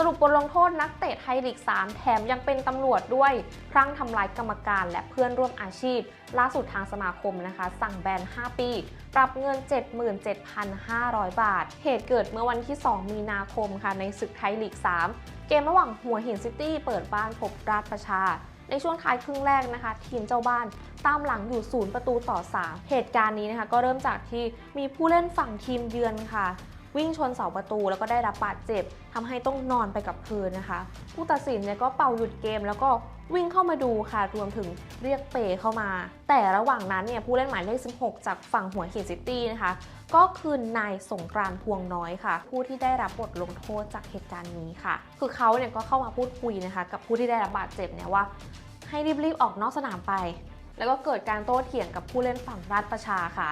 สรุปบทลงโทษนักเตะไทยลีก 3 แถมยังเป็นตำรวจด้วย พรั่งทำลายกรรมการและเพื่อนร่วมอาชีพ ล่าสุดทางสมาคมนะคะ สั่งแบน 5 ปี ปรับเงิน 77,500 บาท เหตุเกิดเมื่อวันที่ 2 มีนาคมค่ะ ในศึกไทยลีก 3 เกมระหว่างหัวหินซิตี้เปิดบ้านพบราชประชา ในช่วงท้ายครึ่งแรกนะคะ ทีมเจ้าบ้านตามหลังอยู่ศูนย์ประตูต่อ 3 เหตุการณ์นี้นะคะก็เริ่มจากที่มีผู้เล่นฝั่งทีมเยือนค่ะ วิ่งชนเสาประตูแล้วก็ได้รับบาดเจ็บทำให้ต้องนอนไปกับพื้นนะคะ ผู้ตัดสินเนี่ยก็เป่าหยุดเกมแล้วก็วิ่งเข้ามาดูค่ะรวมถึงเรียกเปเข้ามา แต่ระหว่างนั้นเนี่ยผู้เล่นหมายเลข 16 จากฝั่งหัวหินซิตี้นะคะ ก็คือนายสงกรานพวงน้อยค่ะ ผู้ที่ได้รับบทลงโทษจากเหตุการณ์นี้ค่ะ คือเขาเนี่ยก็เข้ามาพูดคุยนะคะ กับผู้ที่ได้รับบาดเจ็บเนี่ยว่า ให้รีบๆออกนอกสนามไป แล้วก็เกิดการโต้เถียงกับผู้เล่นฝั่งราชประชาค่ะ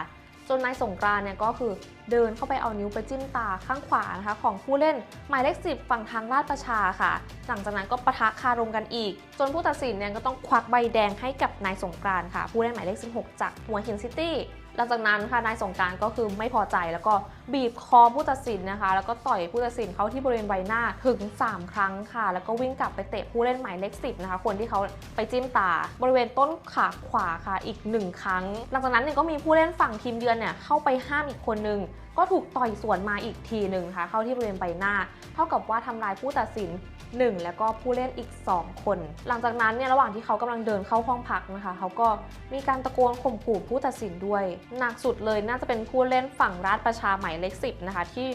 จนนายสงกรานเนี่ยก็คือเดินเข้าไปเอานิ้วไปจิ้มตาข้างขวานะคะ ของผู้เล่นหมายเลขสิบฝั่งทางราชประชาค่ะ หลังจากนั้นก็ปะทะคารมกันอีก จนผู้ตัดสินเนี่ยก็ต้องควักใบแดงให้กับนายสงกรานค่ะ ผู้เล่นหมายเลข 16 จากหัวหินซิตี้ หลังจากนั้นค่ะนายสงการก็คือไม่พอใจแล้วก็บีบคอผู้ตัดสินนะคะ แล้วก็ต่อยผู้ตัดสินเขาที่บริเวณใบหน้าถึง 3 ครั้งค่ะ แล้วก็วิ่งกลับไปเตะผู้เล่นหมายเลขสิบนะคะ คนที่เขาไปจิ้มตา บริเวณต้นขาขวาค่ะอีก 1 ครั้ง หลังจากนั้นเนี่ยก็มีผู้เล่นฝั่งทีมเยือนเนี่ยเข้าไปห้ามอีกคนนึง ก็ถูกต่อยสวนมาอีกทีหนึ่งค่ะเข้าที่บริเวณใบหน้า เท่ากับว่าทำลายผู้ตัดสิน 1 แล้วก็ผู้เล่นอีก 2 คน หลังจากนั้นเนี่ยระหว่างที่เขากำลังเดินเข้าห้องพักนะคะเขาก็มีการตะโกนข่มขู่ผู้ตัดสินด้วย หนักสุดเลยน่าจะเป็นผู้เล่นฝั่งราชประชาหมายเลขสิบนะคะที่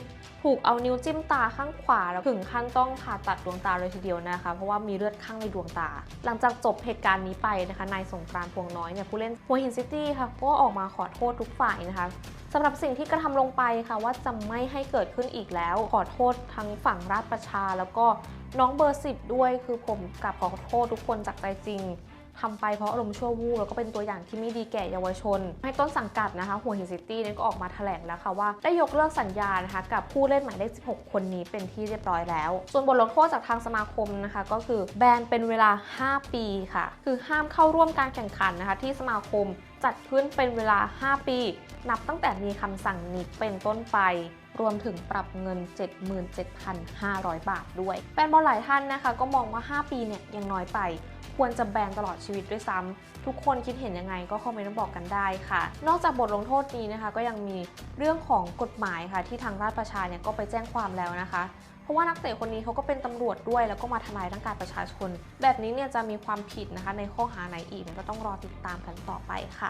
ถูกเอานิ้วจิ้มตาข้างขวาแล้วถึงขั้นต้องผ่าตัดดวงตาเลยทีเดียวนะคะ เพราะว่ามีเลือดข้างในดวงตา หลังจากจบเหตุการณ์นี้ไปนะคะนายสงกรานต์พวงน้อยเนี่ยผู้เล่นหัวหินซิตี้ค่ะก็ออกมาขอโทษทุกฝ่ายนะคะสำหรับสิ่งที่กระทำลงไปค่ะว่าจะไม่ให้เกิดขึ้นอีกแล้ว ขอโทษทั้งฝั่งราชประชา แล้วก็น้องเบอร์สิบด้วยคือผมกลับขอโทษทุกคนจากใจจริง ทำไปเพราะอารมณ์ชั่ววูบแล้วก็เป็นตัวอย่างที่ไม่ดีแก่เยาวชน ให้ต้นสังกัดนะคะหัวหินซิตี้นั้นก็ออกมาแถลงแล้วค่ะว่าได้ยกเลิกสัญญานะคะกับผู้เล่นหมายเลข 16 คนนี้เป็นที่เรียบร้อยแล้ว ส่วนบทลงโทษจากทางสมาคมนะคะก็คือแบนเป็นเวลา 5 ปีค่ะ คือห้ามเข้าร่วมการแข่งขันนะคะที่สมาคม จัดขึ้นเป็นเวลา 5 ปี นับตั้งแต่มีคำสั่งนี้เป็นต้นไป รวมถึงปรับเงิน 77,500 บาทด้วยแฟนบอลหลายท่านนะคะ ก็มองว่า 5 ปีเนี่ยยังน้อยไปควรจะแบนตลอดชีวิตด้วยซ้ำทุกคนคิดเห็นยังไงก็คอมเมนต์บอกกันได้ค่ะ นอกจากบทลงโทษนี้นะคะ ก็ยังมีเรื่องของกฎหมายค่ะ ที่ทางราชประชาเนี่ยก็ไปแจ้งความแล้วนะคะเพราะว่านักเตะคนนี้เขาก็เป็นตำรวจด้วย แล้วก็มาทำลายร่างกายประชาชน แบบนี้เนี่ยจะมีความผิดนะคะในข้อหาไหนอีกเนี่ยก็ต้องรอติดตามกันต่อไปค่ะ